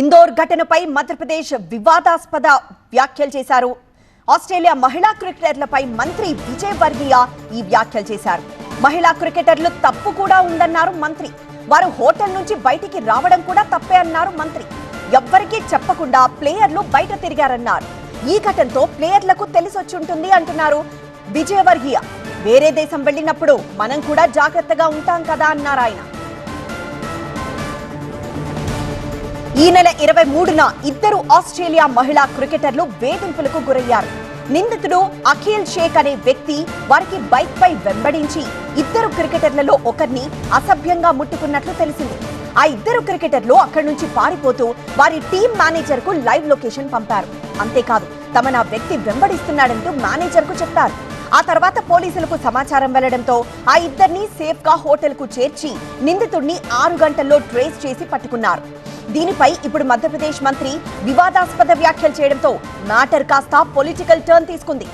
ఇందోర్ ఘటనపై మధ్యప్రదేశ్ వివాదాస్పద వ్యాఖ్యలు చేశారు. ఆస్ట్రేలియా మహిళా క్రికెటర్లపై మంత్రి విజయ్ వర్గీయ ఈ వ్యాఖ్యలు చేశారు. మహిళా క్రికెటర్లు తప్పు కూడా ఉందన్నారు మంత్రి. వారు హోటల్ నుంచి బయటికి రావడం కూడా తప్పే అన్నారు మంత్రి. ఎవ్వరికీ చెప్పకుండా ప్లేయర్లు బయట తిరిగారన్నారు. ఈ ఘటనతో ప్లేయర్లకు తెలిసొచ్చుంటుంది అంటున్నారు విజయవర్గీయ వేరే దేశం వెళ్ళినప్పుడు మనం కూడా జాగ్రత్తగా ఉంటాం కదా అన్నారు ఆయన. ఈ నెల ఇరవై మూడున ఇద్దరు ఆస్ట్రేలియా మహిళా క్రికెటర్లు వేధింపులకు గురయ్యారు. నిందితుడు అఖిల్ షేక్ అనే వ్యక్తి వారికి బైక్ పై వెంబడించి ఇద్దరు క్రికెటర్లలో ఒకరిని అసభ్యంగా ముట్టుకున్నట్లు తెలిసింది. ఆ ఇద్దరు క్రికెటర్లు అక్కడి నుంచి పారిపోతూ వారి టీం మేనేజర్కు లైవ్ లొకేషన్ పంపారు. అంతేకాదు తమను ఆ వ్యక్తి వెంబడిస్తున్నాడంటూ మేనేజర్కు చెప్పారు. ఆ తర్వాత పోలీసులకు సమాచారం వెళ్ళడంతో ఆ ఇద్దరిని సేఫ్గా హోటల్కు చేర్చి నిందితుడిని ఆరు గంటల్లో ట్రేస్ చేసి పట్టుకున్నారు. దీనిపై ఇప్పుడు మధ్యప్రదేశ్ మంత్రి వివాదాస్పద వ్యాఖ్యలు చేయడంతో మ్యాటర్ కాస్త పొలిటికల్ టర్న్ తీసుకుంది.